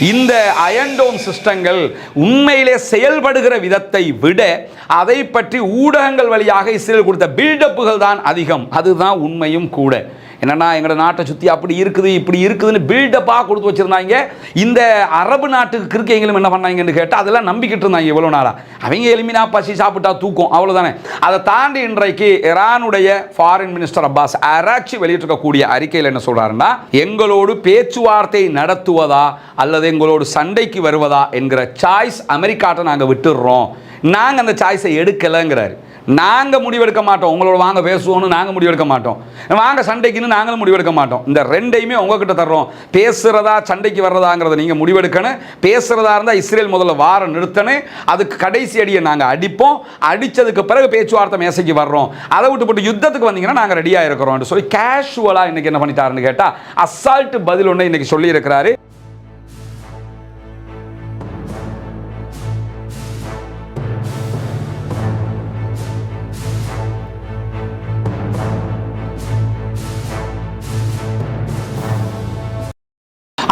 இந்த அயன்டோம் சிஸ்டங்கள் உண்மையிலே செயல்படுகிற விதத்தை விட அதை பற்றி ஊடகங்கள் வழியாக இஸ்ரேல் கொடுத்த பில்டப்புகள் தான் அதிகம். அதுதான் உண்மையும் கூட. என்னன்னா எங்களோட நாட்டை சுற்றி அப்படி இருக்குது இப்படி இருக்குதுன்னு பில்டப்பாக கொடுத்து வச்சுருந்தாங்க. இந்த அரபு நாட்டுக்கு கிறுக்கைங்களும் என்ன பண்ணாங்கன்னு கேட்டால் அதெல்லாம் நம்பிக்கிட்டு இருந்தாங்க இவ்வளோ நாளாக அவங்க எளிமைனா பசி சாப்பிட்டா தூக்கும் அவ்வளோதானே அதை தாண்டி இன்றைக்கு இரானுடைய ஃபாரின் மினிஸ்டர் அப்பாஸ் அராக்சி வெளியிட்டிருக்கக்கூடிய அறிக்கையில் என்ன சொல்கிறாருன்னா எங்களோடு பேச்சுவார்த்தை நடத்துவதா அல்லது எங்களோடு சண்டைக்கு வருவதா என்கிற சாய்ஸ் அமெரிக்காட்ட நாங்கள் விட்டுடுறோம். நாங்கள் அந்த சாய்ஸை எடுக்கலைங்கிறாரு. நாங்கள் முடிவெடுக்க மாட்டோம். உங்களோட வாங்க பேசுவோம்னு நாங்கள் முடிவெடுக்க மாட்டோம். வாங்க சண்டைக்குன்னு நாங்களும் முடிவெடுக்க மாட்டோம். இந்த ரெண்டையுமே உங்ககிட்ட தர்றோம். பேசுகிறதா சண்டைக்கு வர்றதாங்கிறத நீங்கள் முடிவெடுக்கணும். பேசுகிறதா இருந்தால் இஸ்ரேல் முதல்ல வாரம் நிறுத்தணும். அதுக்கு கடைசி அடியை நாங்கள் அடிப்போம். அடித்ததுக்கு பிறகு பேச்சுவார்த்தை மேசைக்கு வர்றோம். அதை விட்டு போட்டு யுத்தத்துக்கு வந்தீங்கன்னா நாங்கள் ரெடியாக இருக்கிறோம் சொல்லி கேஷுவலாக இன்றைக்கி என்ன பண்ணிட்டாருன்னு கேட்டால் அசால்ட்டு பதில் ஒன்று இன்றைக்கி சொல்லியிருக்கிறாரு.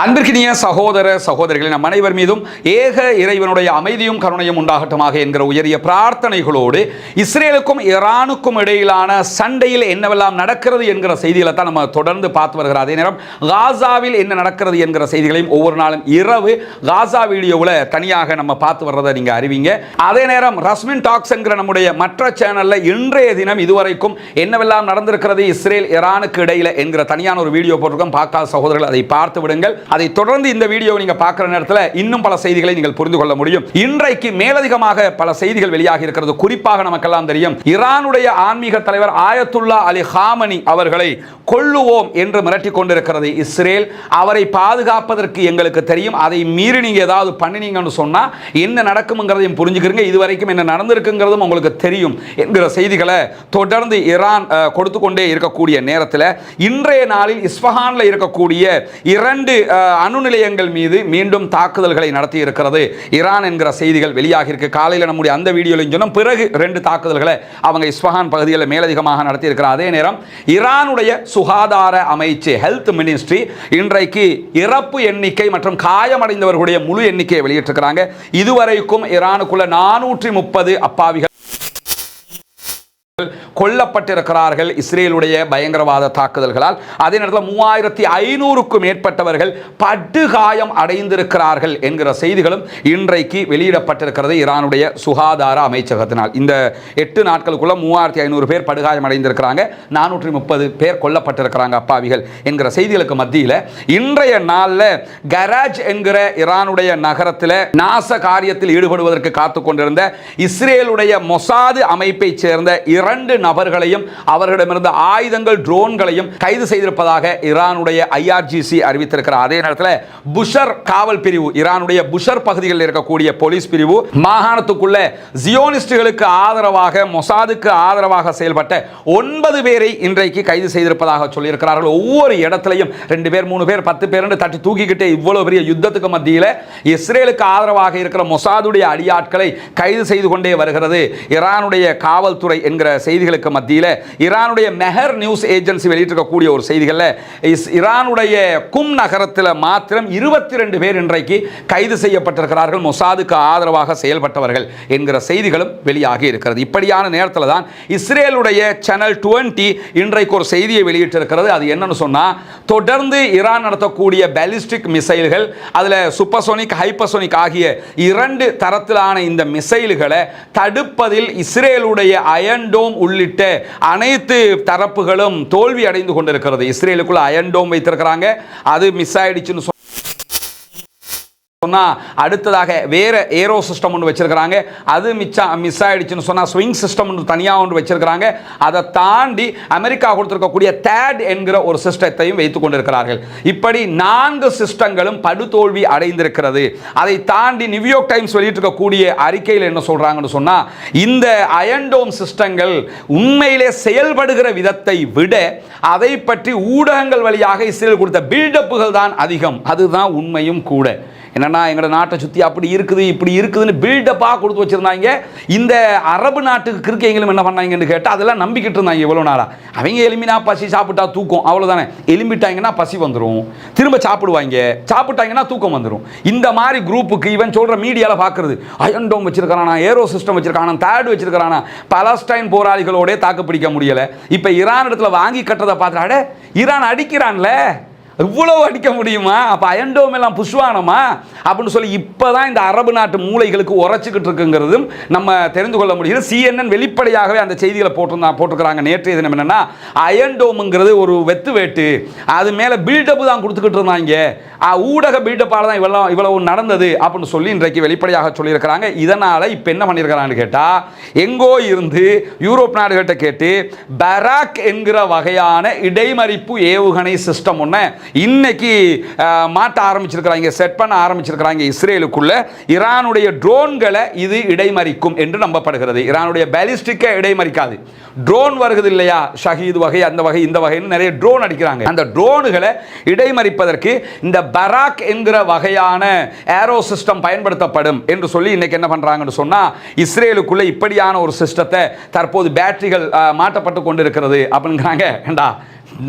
அன்பிற்கினிய சகோதர சகோதரிகளை நம் அனைவர் மீதும் ஏக இறைவனுடைய அமைதியும் கருணையும் உண்டாகட்டுமாக என்கிற உயரிய பிரார்த்தனைகளோடு இஸ்ரேலுக்கும் ஈரானுக்கும் இடையிலான சண்டையில் என்னவெல்லாம் நடக்கிறது என்கிற செய்திகளை தான் நம்ம தொடர்ந்து பார்த்து வருகிறோம் அதே நேரம் காசாவில் என்ன நடக்கிறது என்கிற செய்திகளையும் ஒவ்வொரு நாளும் இரவு காசா வீடியோவில் தனியாக நம்ம பார்த்து வர்றதை நீங்கள் அறிவிங்க. அதே நேரம் ரஸ்மின் டாக்ஸ் என்கிற நம்முடைய மற்ற சேனலில் இன்றைய தினம் இதுவரைக்கும் என்னவெல்லாம் நடந்திருக்கிறது இஸ்ரேல் ஈரானுக்கு இடையில என்கிற தனியான ஒரு வீடியோ போட்டிருக்கோம். பார்க்காத சகோதரர்கள் அதை பார்த்து விடுங்கள். அதை தொடர்ந்து இந்த வீடியோவை நீங்கள் பார்க்குற நேரத்தில் இன்னும் பல செய்திகளை நீங்கள் புரிந்து கொள்ள முடியும். இன்றைக்கு மேலதிகமாக பல செய்திகள் வெளியாகி இருக்கிறது. குறிப்பாக நமக்கெல்லாம் தெரியும். ஈரானுடைய ஆன்மீக தலைவர் ஆயத்துல்லா அலி ஹாமனி அவர்களை கொல்லுவோம் என்று மிரட்டி கொண்டிருக்கிறது இஸ்ரேல். அவரை பாதுகாப்பதற்கு எங்களுக்கு தெரியும். அதை மீறி நீங்கள் ஏதாவது பண்ணினீங்கன்னு சொன்னால் என்ன நடக்குங்கிறதையும் புரிஞ்சுக்கிறீங்க. இதுவரைக்கும் என்ன நடந்திருக்குங்கிறதும் உங்களுக்கு தெரியும் என்கிற செய்திகளை தொடர்ந்து ஈரான் கொடுத்து கொண்டே இருக்கக்கூடிய நேரத்தில் இன்றைய நாளில் இஸ்ஃபஹானில் இருக்கக்கூடிய இரண்டு அணு நிலையங்கள் மீது மீண்டும் தாக்குதல்களை நடத்தி இருக்கிறது ஈரான் என்கிற செய்திகள் வெளியாகி இருக்கு காலையில் நம்முடைய அந்த வீடியோலையும் சொன்னோம். பிறகு ரெண்டு தாக்குதல்களை அவங்க இஸ்பஹான் பகுதியில் மேலதிகமாக நடத்தி இருக்கிறார் அதே நேரம் ஈரானுடைய சுகாதார அமைச்சு ஹெல்த் மினிஸ்ட்ரி இன்றைக்கு இறப்பு எண்ணிக்கை மற்றும் காயமடைந்தவர்களுடைய முழு எண்ணிக்கையை வெளியிட்டிருக்கிறாங்க. இதுவரைக்கும் ஈரானுக்குள்ள நானூற்றி முப்பது அப்பாவிகள் கொல்லப்பட்டிருக்கிறார்கள் இஸ்ரேலுடைய பயங்கரவாத தாக்குதல்களால். அதே நேரத்தில் மூவாயிரத்தி ஐநூறுக்கும் மேற்பட்டவர்கள் படுகாயம் அடைந்திருக்கிறார்கள் என்கிற செய்திகளும் இன்றைக்கு வெளியிடப்பட்டிருக்கிறது ஈரானுடைய சுகாதார அமைச்சகத்தினால். இந்த எட்டு நாட்களுக்குள்ள மூவாயிரத்தி ஐநூறு பேர் படுகாயம் அடைந்திருக்கிறாங்க. நானூற்றி முப்பது பேர் கொல்லப்பட்டிருக்கிறாங்க அப்பாவிகள் என்கிற செய்திகளுக்கு மத்தியில் இன்றைய நாளில் கராஜ் என்கிற ஈரானுடைய நகரத்தில் நாச காரியத்தில் ஈடுபடுவதற்கு காத்து கொண்டிருந்த இஸ்ரேலுடைய மொசாது அமைப்பை சேர்ந்த இரண்டு நபர்களையும் அவர்களிடமிருந்த ஆயுதங்கள் ட்ரோன்களையும் கைது செய்திருப்பதாக ஈரானுடைய ஐஆர்ஜிசி அறிவித்திருக்கிறார். அதே நேரத்தில் புஷர் காவல் பிரிவு ஈரானுடைய புஷர் பகுதிகளில் இருக்கக்கூடிய போலீஸ் பிரிவு மாகாணத்துக்குள்ள ஜியோனிஸ்டுகளுக்கு ஆதரவாக மொசாதுக்கு ஆதரவாக செயல்பட்ட ஒன்பது பேரை இன்றைக்கு கைது செய்திருப்பதாக சொல்லியிருக்கிறார்கள். ஒவ்வொரு இடத்திலையும் ரெண்டு பேர் மூணு பேர் பத்து பேர் தட்டி தூக்கிக்கிட்டே இவ்வளவு பெரிய யுத்தத்துக்கு மத்தியில் இஸ்ரேலுக்கு ஆதரவாக இருக்கிற மொசாதுடைய அடியாட்களை கைது செய்து கொண்டே வருகிறது. ஈரானுடைய காவல்துறை என்கிற செய்திகளுக்கு மத்தியில் ஈரானுடைய மெஹர் நியூஸ் ஏஜென்சி வெளியிட்டிருக்கக்கூடிய ஒரு செய்திகளில் இஸ்- ஈரானுடைய கும் நகரத்தில் மாத்திரம் இருபத்தி ரெண்டு பேர் இன்றைக்கு கைது செய்யப்பட்டிருக்கிறார்கள். மொசாதுக்கு ஆதரவாக செயல்பட்டவர்கள் என்கிற செய்திகளும் வெளியாகி இருக்கிறது. இப்படியான நேரத்தில் தான் இஸ்ரேலுடைய சேனல் டுவெண்ட்டி இன்றைக்கு ஒரு செய்தியை வெளியிட்டிருக்கிறது. அது என்னன்னு சொன்னால் தொடர்ந்து ஈரான் நடத்தக்கூடிய பேலிஸ்டிக் மிசைல்கள் அதில் சூப்பர்சோனிக் ஹைப்பர்சோனிக் ஆகிய இரண்டு தரத்திலான இந்த மிசைல்களை தடுப்பதில் இஸ்ரேலுடைய அயன்டோம் உள்ள உள்ளிட்ட அனைத்து தரப்புகளும் தோல்வி அடைந்து கொண்டிருக்கிறது. இஸ்ரேலுக்குள்ள அயன்டோம் வைத்திருக்கிறாங்க. அது மிஸ் ஆயிடுச்சுன்னு சொன்னால் சொன்னா அடுத்ததாக வேற ஏரோ சிஸ்டம் ஒன்று வச்சுருக்கிறாங்க. அது மிச்சா மிஸ் ஆயிடுச்சுன்னு சொன்னா ஸ்விங் சிஸ்டம் ஒன்று தனியாக ஒன்று வச்சுருக்கிறாங்க. அதை தாண்டி அமெரிக்கா கொடுத்துருக்கக்கூடிய தேட் என்கிற ஒரு சிஸ்டத்தையும் வைத்து கொண்டிருக்கிறார்கள். இப்படி நான்கு சிஸ்டங்களும் படுதோல்வி அடைந்திருக்கிறது. அதை தாண்டி நியூயார்க் டைம்ஸ் வெளியிட்டிருக்கக்கூடிய அறிக்கையில் என்ன சொல்கிறாங்கன்னு சொன்னால் இந்த அயன்டோம் சிஸ்டங்கள் உண்மையிலே செயல்படுகிற விதத்தை விட அதை பற்றி ஊடகங்கள் வழியாக இஸ்ரேல் கொடுத்த பில்டப்புகள் தான் அதிகம். அதுதான் உண்மையும் கூட. என்னன்னா எங்களோட நாட்டை சுற்றி அப்படி இருக்குது இப்படி இருக்குதுன்னு பில்டப்பாக கொடுத்து வச்சிருந்தாங்க. இந்த அரபு நாட்டுக்கு கிறுக்கைங்களும் என்ன பண்ணாங்கன்னு கேட்டால் அதெல்லாம் நம்பிக்கிட்டு இருந்தாங்க இவ்வளோ நாளாக அவங்க எலும்பினா பசி சாப்பிட்டா தூக்கம் அவ்வளோதானே எலும்பிட்டாங்கன்னா பசி வந்துடும் திரும்ப சாப்பிடுவாங்க. சாப்பிட்டாங்கன்னா தூக்கம் வந்துடும் இந்த மாதிரி குரூப்புக்கு இவன் சொல்கிற மீடியாவில் பார்க்குறது அயன்டோம் வச்சுருக்கானா ஏரோ சிஸ்டம் வச்சுருக்கானா தேர்ட் வச்சுருக்கானா பலஸ்டைன் போராளிகளோடே தாக்கு பிடிக்க முடியலை. இப்போ ஈரான் இடத்துல வாங்கி கட்டுறதை பார்த்துட்டு ஈரான் அடிக்கிறான்ல. இவ்வளவு அடிக்க முடியுமா? அப்போ அயன்டோம் எல்லாம் புஷ்வானமா அப்படின்னு சொல்லி இப்போ தான் இந்த அரபு நாட்டு மூளைகளுக்கு உரைச்சிக்கிட்டு இருக்குங்கிறதும் நம்ம தெரிந்து கொள்ள முடியுது. சிஎன்என் வெளிப்படையாகவே அந்த செய்திகளை போட்டிருந்தா போட்டிருக்கிறாங்க. நேற்றைய தினம் என்னென்னா அயன்டோமுங்கிறது ஒரு வெத்து வேட்டு. அது மேலே பில்டப் தான் கொடுத்துக்கிட்டு இருந்தாங்க. ஊடக பில்டப்பால் தான் இவ்வளோ இவ்வளவு நடந்தது அப்படின்னு சொல்லி இன்றைக்கு வெளிப்படையாக சொல்லியிருக்கிறாங்க. இதனால் இப்போ என்ன பண்ணியிருக்கிறான்னு கேட்டால் எங்கோ இருந்து யூரோப் நாடுகிட்ட கேட்டு பராக் என்கிற வகையான இடைமறிப்பு ஏவுகணை சிஸ்டம் ஒன்று இன்னைக்கு மாட்ட ஆரம்பிச்சிருக்கிறாங்க செட் பண்ண ஆரம்பிச்சிருக்கிறாங்க இஸ்ரேலுக்குள்ள. ஈரானுடைய ட்ரோன்களை இது இடைமறிக்கும் என்று நம்பப்படுகிறது. ஈரானுடைய பேலிஸ்டிக்கை இடைமறிக்காது. ட்ரோன் வருகிறது இல்லையா? ஷஹீத் வகை அந்த வகை இந்த வகைன்னு நிறைய ட்ரோன் அடிக்கிறாங்க. அந்த ட்ரோனுகளை இடைமறிப்பதற்கு இந்த பராக் என்கிற வகையான ஏரோ சிஸ்டம் பயன்படுத்தப்படும் என்று சொல்லி இன்னைக்கு என்ன பண்ணுறாங்கன்னு சொன்னால் இஸ்ரேலுக்குள்ளே இப்படியான ஒரு சிஸ்டத்தை தற்போது பேட்டரிகள் மாட்டப்பட்டு கொண்டு இருக்கிறது அப்படிங்கிறாங்க. ஏண்டா?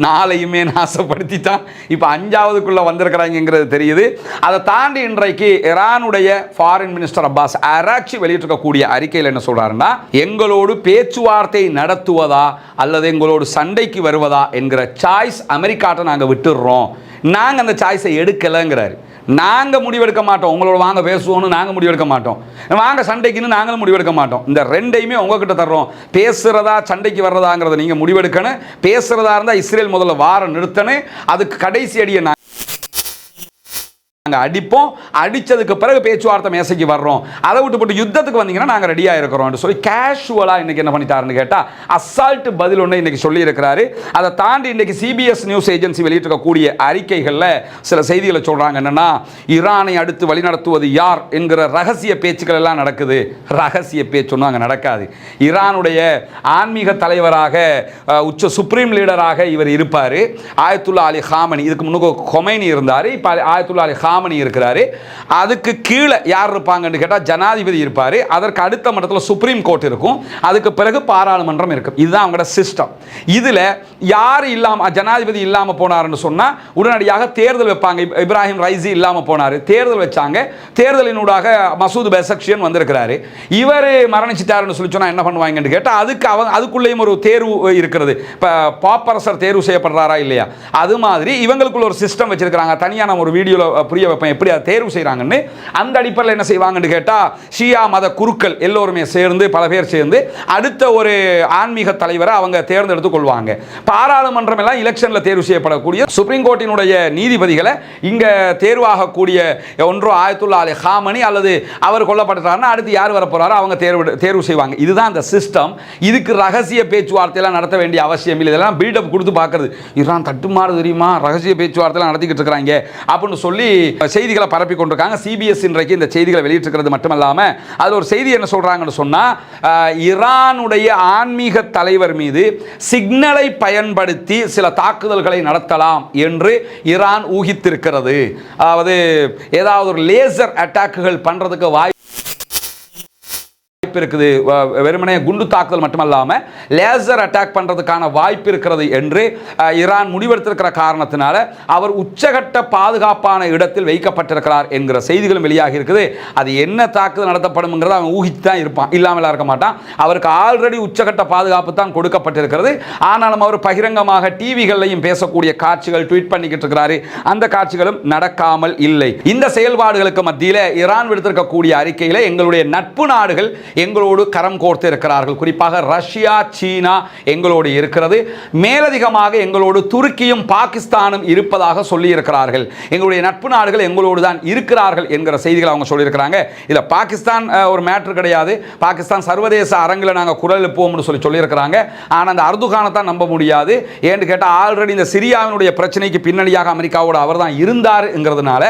நாளையுமே நாசப்படுத்தி தான் இப்போ அஞ்சாவதுக்குள்ளே வந்திருக்கிறாங்கிறது தெரியுது. அதை தாண்டி இன்றைக்கு இரானுடைய ஃபாரின் மினிஸ்டர் அப்பாஸ் அராக்சி வெளியிட்டிருக்கக்கூடிய அறிக்கையில் என்ன சொல்கிறாருன்னா எங்களோடு பேச்சுவார்த்தை நடத்துவதா அல்லது எங்களோடு சண்டைக்கு வருவதா என்கிற சாய்ஸ் அமெரிக்காட்ட நாங்கள் விட்டுடுறோம். நாங்கள் அந்த சாய்ஸை எடுக்கலைங்கிறாரு. நாங்கள் முடிவெடுக்க மாட்டோம். உங்களோட வாங்க பேசுவோம்னு நாங்கள் முடிவெடுக்க மாட்டோம். வாங்க சண்டைக்குன்னு நாங்களும் முடிவெடுக்க மாட்டோம். இந்த ரெண்டையுமே உங்ககிட்ட தர்றோம். பேசுகிறதா சண்டைக்கு வர்றதாங்கிறத நீங்கள் முடிவெடுக்கணும். பேசுகிறதா இருந்தால் இஸ்ரேல் முதல்ல வாரம் நிறுத்தணும். அதுக்கு கடைசி அடியை நான் நாங்கள் அடிப்போம். அடித்ததுக்கு பிறகு பேச்சுவார்த்தை மேசைக்கு வர்றோம். அதை விட்டு போட்டு யுத்தத்துக்கு வந்தீங்கன்னா நாங்கள் ரெடியாக இருக்கிறோம்னு சொல்லி கேஷுவலாக இன்றைக்கி என்ன பண்ணிட்டாருன்னு கேட்டால் அசால்ட் பதில் ஒன்று இன்னைக்கு சொல்லியிருக்கிறாரு. அதை தாண்டி இன்னைக்கு சிபிஎஸ் நியூஸ் ஏஜென்சி வெளியிட்டிருக்கக்கூடிய அறிக்கைகளில் சில செய்திகளை சொல்கிறாங்க என்னன்னா ஈரானை அடுத்து வழிநடத்துவது யார் என்கிற ரகசிய பேச்சுக்கள் எல்லாம் நடக்குது. ரகசிய பேச்சு அங்கே நடக்காது. ஈரானுடைய ஆன்மீக தலைவராக உச்ச சுப்ரீம் லீடராக இவர் இருப்பார். ஆயத்துல்லா அலி ஹாமனி இதுக்கு முன்னுக்கு கொமைனி இருந்தார். இப்போ ஆயத்துல்லா அலி ஹாமனி இருக்கிறாரு. அதுக்கு கீழே யார் இருப்பாங்கன்னு கேட்டால் ஜனாதிபதி இருப்பார். அதற்கு அடுத்த மட்டத்தில் சுப்ரீம் கோர்ட் இருக்கும். அதுக்கு பிறகு பாராளுமன்றம் இருக்கும். இதுதான் அவங்களோட சிஸ்டம் இதில் யார் இல்லாமல் ஜனாதிபதி இல்லாமல் போனார்னு சொன்னால் உடனடியாக தேர்தல் வைப்பாங்க. இப்ராஹிம் ரைசி இல்லாமல் போனார். தேர்தல் வச்சாங்க. தேர்தலினூடாக மசூத் பெசக்ஷியன் வந்திருக்கிறாரு. இவர் மரணிச்சிட்டாருன்னு சொல்லி சொன்னால் என்ன பண்ணுவாங்கன்னு கேட்டால் அதுக்கு அவங்க அதுக்குள்ளேயும் ஒரு தேர்வு இருக்கிறது. இப்போ பாப்பரசர் தேர்வு செய்யப்படுறாரா இல்லையா? அது மாதிரி இவங்களுக்குள்ள ஒரு சிஸ்டம் வச்சிருக்கிறாங்க. தனியாக நம்ம ஒரு வீடியோவில் புரிய வைப்பேன் எப்படி அதை தேர்வு செய்கிறாங்கன்னு அந்த அடிப்படையில் என்ன செய்வாங்கன்னு கேட்டால் ஷியா மத குருக்கள் எல்லோருமே சேர்ந்து பல பேர் சேர்ந்து அடுத்த ஒரு ஆன்மீக தலைவரை அவங்க தேர்ந்தெடுத்து கொள்வாங்க. பாராளுமன்றம் எல்லாம் எலெக்ஷனில் தேர்வு செய்யப்படக்கூடிய சுப்ரீம் கோர்ட்டினுடைய நீதிபதிகளை இங்கே தேர்வாகக்கூடிய ஒன்றோ ஆயத்துல்லா அலி ஹாமணி அல்லது அவர் கொல்லப்பட்டாருன்னா அடுத்து யார் வரப்போகிறாரோ அவங்க தேர்வு தேர்வு செய்வாங்க. இதுதான் அந்த சிஸ்டம் இதுக்கு ரகசிய பேச்சுவார்த்தையெல்லாம் நடத்த வேண்டிய அவசியம் இல்லை. இதெல்லாம் பில்டப் கொடுத்து பார்க்குறது. இதுதான் தட்டுமாறு தெரியுமா? ரகசிய பேச்சுவார்த்தையெல்லாம் நடத்திக்கிட்டு இருக்கிறாங்க. அப்படின்னு சொல்லி செய்திகளை பரப்பி கொண்டிருக்காங்க. சிபிஎஸ் இன்றைக்கு இந்த செய்திகளை வெளியிட்டிருக்கிறது மட்டுமல்லாமல் அதில் ஒரு செய்தி என்ன சொல்கிறாங்கன்னு சொன்னால் ஈரானுடைய ஆன்மீக தலைவர் மீது சிக்னலை பயன்படுத்தி சில தாக்குதல்களை நடத்தலாம் என்று ஈரான் ஊகித்திருக்கிறது. அதாவது ஏதாவது ஒரு லேசர் அட்டாக்குகள் பண்ணுறதுக்கு வாய்ப்பு வாய்ப்பு இருக்குது. வெறுமனே குண்டு தாக்குதல் மட்டுமல்லாமல் லேசர் அட்டாக் பண்ணுறதுக்கான வாய்ப்பு இருக்கிறது என்று ஈரான் முடிவெடுத்திருக்கிற காரணத்தினால அவர் உச்சகட்ட பாதுகாப்பான இடத்தில் வைக்கப்பட்டிருக்கிறார் என்கிற செய்திகளும் வெளியாகி இருக்குது. அது என்ன தாக்குதல் நடத்தப்படும்ங்கிறத அவன் ஊகித்து தான் இருப்பான். இல்லாமல் இருக்க மாட்டான். அவருக்கு ஆல்ரெடி உச்சகட்ட பாதுகாப்பு தான் கொடுக்கப்பட்டிருக்கிறது. ஆனாலும் அவர் பகிரங்கமாக டிவிகள்லையும் பேசக்கூடிய காட்சிகள் ட்வீட் பண்ணிக்கிட்டு இருக்கிறாரு. அந்த காட்சிகளும் நடக்காமல் இல்லை. இந்த செயல்பாடுகளுக்கு மத்தியில் ஈரான் விடுத்திருக்கக்கூடிய அறிக்கையில் எங்களுடைய நட்பு நாடுகள் எங்களோடு கரம் கோர்த்து இருக்கிறார்கள். குறிப்பாக ரஷ்யா சீனா எங்களோடு இருக்கிறது. மேலதிகமாக எங்களோடு துருக்கியும் பாகிஸ்தானும் இருப்பதாக சொல்லி இருக்கிறார்கள் எங்களுடைய நட்பு நாடுகள் எங்களோடு தான் இருக்கிறார்கள் என்கிற செய்திகள் அவங்க சொல்லியிருக்கிறாங்க. இதில் பாகிஸ்தான் ஒரு மேட்ரு கிடையாது. பாகிஸ்தான் சர்வதேச அரங்கில் நாங்கள் குரல் எழுப்புவோம்னு சொல்லி சொல்லியிருக்கிறாங்க. ஆனால் அந்த அர்துகானை தான் நம்ப முடியாது. ஏன்னு கேட்டால் ஆல்ரெடி இந்த சிரியாவினுடைய பிரச்சனைக்கு பின்னணியாக அமெரிக்காவோட அவர் தான் இருந்தாருங்கிறதுனால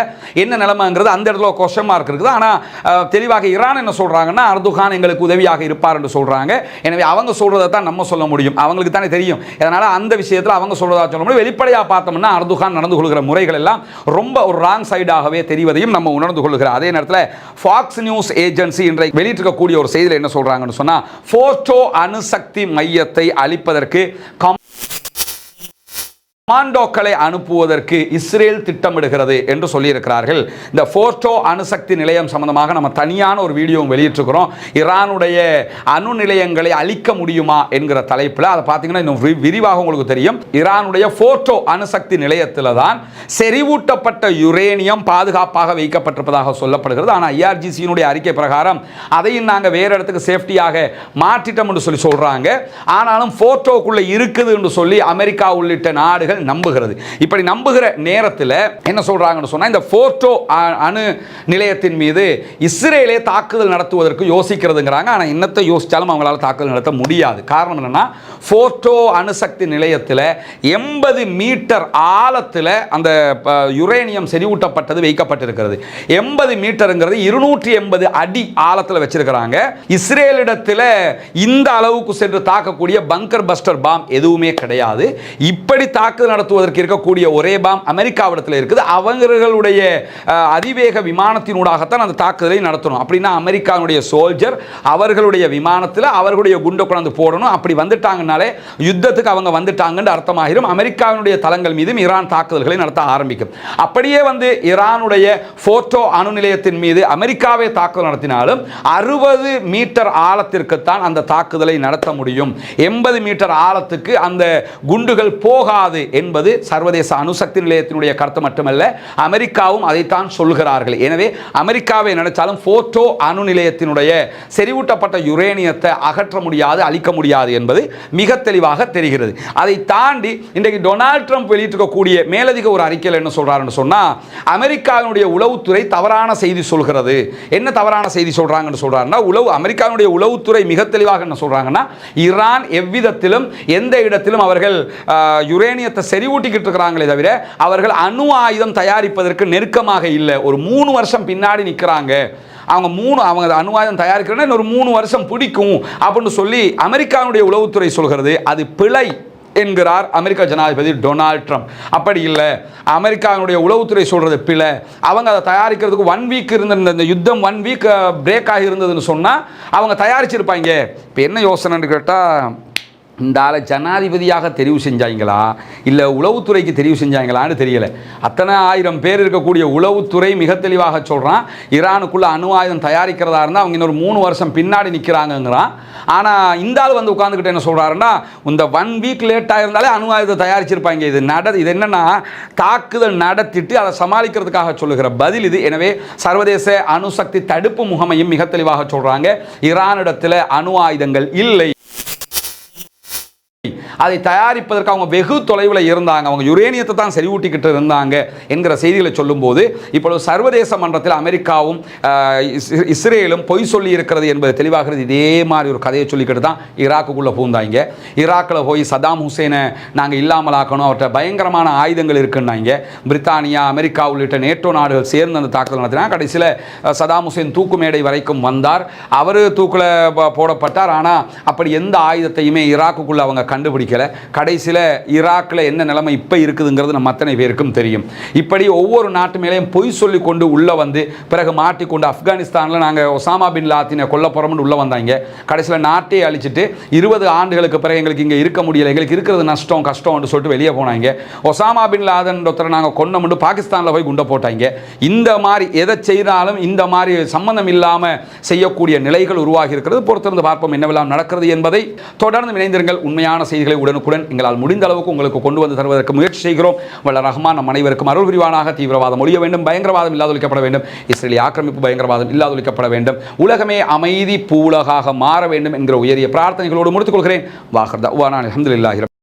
என்ன நிலைமைங்கிறது அந்த இடத்துல கொஸ்டன் மார்க் இருக்குது. ஆனால் தெளிவாக ஈரான் என்ன சொல்கிறாங்கன்னா அர்துகான் எங்களுக்கு உதவியாக இருப்பார் என்று சொல்றாங்க. எனவே அவங்க சொல்றதை தான் நம்ம சொல்ல முடியும். அவங்களுக்கு தானே தெரியும். அதனால் அந்த விஷயத்தில் அவங்க சொல்றதா சொல்ல முடியும். வெளிப்படையாக பார்த்தோம்னா அர்துகான் நடந்து கொள்கிற முறைகள் எல்லாம் ரொம்ப ஒரு ராங் சைடாகவே தெரிவதையும் நம்ம உணர்ந்து கொள்கிற அதே நேரத்தில் ஃபாக்ஸ் நியூஸ் ஏஜென்சி இன்றைக்கு வெளியிட்டிருக்கக்கூடிய ஒரு செய்தியில் என்ன சொல்றாங்கன்னு சொன்னா போட்டோ அணுசக்தி மையத்தை அளிப்பதற்கு கம் கமாண்டோக்களை அனுப்புவதற்கு இஸ்ரேல் திட்டமிடுகிறது என்று சொல்லியிருக்கிறார்கள். இந்த ஃபோர்டோ அணுசக்தி நிலையம் சம்பந்தமாக நம்ம தனியான ஒரு வீடியோவும் வெளியிட்டிருக்கிறோம். ஈரானுடைய அணு நிலையங்களை அழிக்க முடியுமா என்கிற தலைப்பில் அதை பார்த்தீங்கன்னா இன்னும் விரிவாக உங்களுக்கு தெரியும். ஈரானுடைய ஃபோர்டோ அணுசக்தி நிலையத்தில் தான் செறிவூட்டப்பட்ட யுரேனியம் பாதுகாப்பாக வைக்கப்பட்டிருப்பதாக சொல்லப்படுகிறது. ஆனால் ஐஆர்ஜிசியினுடைய அறிக்கை பிரகாரம் அதையும் நாங்கள் வேறு இடத்துக்கு சேஃப்டியாக மாற்றிட்டோம் என்று சொல்லி சொல்கிறாங்க ஆனாலும் ஃபோர்டோக்குள்ளே இருக்குது என்று சொல்லி அமெரிக்கா உள்ளிட்ட நாடுகள் நம்புகிறது. இப்படி நம்புகிற நேரத்தில் என்ன சொல்றாங்கன்னு சொன்னா இந்த ஃபோர்டோ அணு நிலையத்தின் மீது இஸ்ரேலே தாக்குதல் நடத்துவதற்கு யோசிக்கிறதுங்கிறாங்க. ஆனால் இன்னத்தை யோசிச்சாலும் அவங்களால தாக்குதல் நடத்த முடியாது. காரணம் என்னென்னா போர்ட்டோ அணுசக்தி நிலையத்தில் எண்பது மீட்டர் ஆழத்தில் அந்த யுரேனியம் செறிவூட்டப்பட்டது வைக்கப்பட்டிருக்கிறது. எண்பது மீட்டருங்கிறது இருநூற்றி எண்பது அடி ஆழத்தில் வச்சிருக்கிறாங்க. இஸ்ரேலிடத்தில் இந்த அளவுக்கு சென்று தாக்கக்கூடிய பங்கர் பஸ்டர் பாம் எதுவுமே கிடையாது. இப்படி தாக்குதல் நடத்துவதற்கு இருக்கக்கூடிய ஒரே பாம் அமெரிக்காவிடத்தில் இருக்குது. அவர்களுடைய அதிவேக விமானத்தினூடாகத்தான் அந்த தாக்குதலை நடத்தணும். அப்படின்னா அமெரிக்காவுடைய சோல்ஜர் அவர்களுடைய விமானத்தில் அவர்களுடைய குண்டை கொண்டாந்து போடணும். அப்படி வந்துட்டாங்கனாலே யுத்தத்துக்கு அவங்க வந்துட்டாங்கன்னு அர்த்தமாகிடும் அமெரிக்காவினுடைய தளங்கள் மீதும் ஈரான் தாக்குதல்களை நடத்த ஆரம்பிக்கும். அப்படியே வந்து ஈரானுடைய போட்டோ அணு நிலையத்தின் மீது அமெரிக்காவே தாக்குதல் நடத்தினாலும் அறுபது மீட்டர் ஆழத்திற்குத்தான் அந்த தாக்குதலை நடத்த முடியும். எண்பது மீட்டர் ஆழத்துக்கு அந்த குண்டுகள் போகாது என்பது சர்வதேச அணுசக்தி நிலையத்தினுடைய கருத்து மட்டுமல்ல அமெரிக்காவும் அதைத்தான் சொல்கிறார்கள் எனவே அமெரிக்காவை நினைச்சாலும் போட்டோ அணு நிலையத்தினுடைய செறிவூட்டப்பட்ட யுரேனியத்தை அகற்ற முடியாது அழிக்க முடியாது என்பது மிக தெளிவாக தெரிகிறது. அதை தாண்டி இன்றைக்கு டொனால்ட் ட்ரம்ப் வெளியிட்டிருக்கக்கூடிய மேலதிக ஒரு அறிக்கையில் என்ன சொல்றாருன்னு சொன்னா அமெரிக்காவினுடைய உளவுத்துறை தவறான செய்தி சொல்கிறது. என்ன தவறான செய்தி சொல்றாங்கன்னு சொல்றாருன்னா உளவு அமெரிக்காவினுடைய உளவுத்துறை மிக தெளிவாக என்ன சொல்றாங்கன்னா ஈரான் எவ்விதத்திலும் எந்த இடத்திலும் அவர்கள் யுரேனியத்தை செறிவூட்டிக்கிட்டு இருக்கிறாங்களே தவிர அவர்கள் அணு ஆயுதம் தயாரிப்பதற்கு நெருக்கமாக இல்லை. ஒரு மூணு வருஷம் பின்னாடி நிற்கிறாங்க. அவங்க மூணு அவங்க அணு ஆயுதம் தயாரிக்கிறேன்னா இன்னொரு மூணு வருஷம் பிடிக்கும் அப்படின்னு சொல்லி அமெரிக்காவுடைய உளவுத்துறை சொல்கிறது. அது பிழை என்கிறார் அமெரிக்க ஜனாதிபதி டொனால்ட் ட்ரம்ப். அப்படி இல்லை. அமெரிக்காவினுடைய உளவுத்துறை சொல்றது பிழை. அவங்க அதை தயாரிக்கிறதுக்கு ஒன் வீக் இருந்திருந்த இந்த யுத்தம் ஒன் வீக் பிரேக் ஆகி இருந்ததுன்னு சொன்னால் அவங்க தயாரிச்சிருப்பாங்க. இப்போ என்ன யோசனைன்னு கேட்டால் இந்த ஆளை ஜனாதிபதியாக தெரிவு செஞ்சாங்களா இல்லை உளவுத்துறைக்கு தெரிவு செஞ்சாங்களான்னு தெரியல. அத்தனை ஆயிரம் பேர் இருக்கக்கூடிய உளவுத்துறை மிக தெளிவாக சொல்கிறான் ஈரானுக்குள்ளே அணு ஆயுதம் தயாரிக்கிறதா இருந்தால் அவங்க இன்னொரு மூணு வருஷம் பின்னாடி நிற்கிறாங்கங்கிறான் ஆனால் இந்த ஆள் வந்து உட்காந்துக்கிட்டு என்ன சொல்கிறாருன்னா இந்த ஒன் வீக் லேட்டாக இருந்தாலே அணு ஆயுதம் தயாரிச்சிருப்பாங்க. இது நட இது என்னென்னா தாக்குதல் நடத்திட்டு அதை சமாளிக்கிறதுக்காக சொல்லுகிற பதில் இது. எனவே சர்வதேச அணுசக்தி தடுப்பு முகமையும் மிக தெளிவாக சொல்கிறாங்க ஈரானிடத்தில் அணு ஆயுதங்கள் இல்லை. அதை தயாரிப்பதற்கு அவங்க வெகு தொலைவில் இருந்தாங்க. அவங்க யுரேனியத்தை தான் செறிவூட்டிக்கிட்டு இருந்தாங்க என்கிற செய்திகளை சொல்லும்போது இப்பொழுது சர்வதேச மன்றத்தில் அமெரிக்காவும் இஸ்ரேலும் பொய் சொல்லி இருக்கிறது என்பது தெளிவாகிறது. இதே மாதிரி ஒரு கதையை சொல்லிக்கிட்டு தான் ஈராக்குக்குள்ளே பூந்தாங்க. ஈராக்கில் போய் சதாம் ஹுசேனை நாங்கள் இல்லாமல் ஆக்கணும் அவர்கிட்ட பயங்கரமான ஆயுதங்கள் இருக்குன்னாங்க. பிரித்தானியா அமெரிக்கா உள்ளிட்ட நேட்டோ நாடுகள் சேர்ந்து அந்த தாக்குதல் நடத்தினா கடைசியில் சதாம் ஹுசேன் தூக்கு மேடை வரைக்கும் வந்தார். அவர் தூக்கில் போடப்பட்டார். ஆனால் அப்படி எந்த ஆயுதத்தையுமே ஈராக்குக்குள்ள அவங்க கண்டுபிடிக்கல. கடைசியில் ஈராக்கில் என்ன நிலைமை இப்போ இருக்குதுங்கிறது நம்ம அத்தனை பேருக்கும் தெரியும். இப்படி ஒவ்வொரு நாட்டு மேலேயும் பொய் சொல்லி கொண்டு உள்ளே வந்து பிறகு மாட்டிக்கொண்டு ஆப்கானிஸ்தானில் நாங்கள் ஒசாமா பின் லாத்தினை கொல்ல போகிறோம்னு உள்ளே வந்தாங்க. கடைசியில் நாட்டையே அழிச்சிட்டு இருபது ஆண்டுகளுக்கு பிறகு எங்களுக்கு இங்கே இருக்க முடியல எங்களுக்கு இருக்கிறது நஷ்டம் கஷ்டம்னு சொல்லிட்டு வெளியே போனாங்க. ஒசாமா பின் லாதன் ஒருத்தரை நாங்கள் கொண்டோம்னு பாகிஸ்தானில் போய் குண்டை போட்டாங்க. இந்த மாதிரி எதை செய்தாலும் இந்த மாதிரி சம்பந்தம் இல்லாமல் செய்யக்கூடிய நிலைகள் உருவாகி இருக்கிறது. பொறுத்திருந்து பார்ப்போம் என்னவெல்லாம் நடக்கிறது என்பதை. தொடர்ந்து இணைந்திருங்கள் உண்மையான செய்திகளை உடனுக்குடன் எங்களால் முடிந்த அளவுக்கு உங்களுக்கு கொண்டு வந்து தருவதற்கு முயற்சி செய்கிறோம். வல்ல ரஹ்மான் நம் அனைவருக்கும் அருள் புரிவானாக. தீவிரவாதம் ஒழிய வேண்டும் பயங்கரவாதம் இல்லாதொழிக்கப்பட வேண்டும். இஸ்ரேலிய ஆக்கிரமிப்பு பயங்கரவாதம் இல்லாதொழிக்கப்பட வேண்டும். உலகமே அமைதி பூலகாக மாற வேண்டும் என்கிற உயரிய பிரார்த்தனைகளோடு முடித்துக் கொள்கிறேன். வாஹர்தா அலமதுல்லாஹி